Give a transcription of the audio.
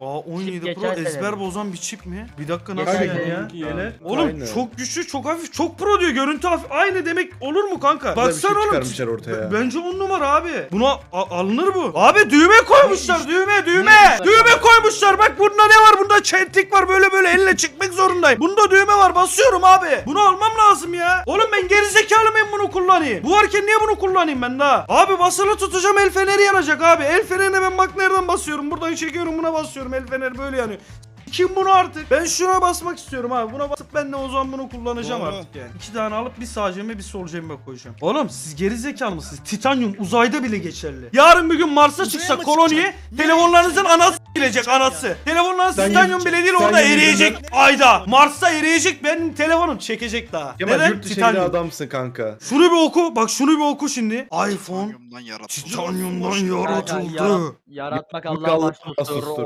Aa 17 Pro sene ezber mi? bozan bir çip mi? Bir dakika nasıl sene yani ya. ya? Yeni. Oğlum Aynı. çok güçlü, çok hafif, çok pro diyor. Görüntü hafif. Aynı demek olur mu kanka? Bir şey Baksana oğlum. çıkarmışlar ortaya. Bence on numara abi. Buna a- alınır bu. Abi düğme koymuşlar. Düğme, düğme. Ne? Düğme koymuşlar. Bak bunda ne var? Bunda çentik var. Böyle böyle elle çıkmak zorundayım. Bunda düğme var. Basıyorum abi. Bunu almam lazım ya. Oğlum ben gerizekalı mıyım bunu kullanayım? Bu varken niye bunu kullanayım ben daha? Abi basılı tutacağım el feneri yanacak abi. El fenerine ben bak nereden basıyorum. Buradan çekiyorum buna basıyorum. El feneri böyle yanıyor. Kim bunu artık? Ben şuna basmak istiyorum abi. Buna basıp ben de o zaman bunu kullanacağım Doğru. artık yani. İki tane alıp bir sağ cebime bir sol cebime koyacağım. Oğlum siz geri zekalı mısınız? Titanyum uzayda bile geçerli. Yarın bir gün Mars'a çıksa koloniye telefonlarınızın anası gelecek anası. Telefonlarınız Sen titanyum bile değil sen orada yurt eriyecek ayda. Mars'ta eriyecek benim telefonum çekecek daha. Kemal Neden? yurt dışı Titanyum. adamsın kanka. Şunu bir oku. Bak şunu bir oku şimdi. iPhone Titanyumdan yaratıldı. titanyumdan Kanka, yaratıldı. yarat- yaratmak kaldı mahsustur. mahsustur.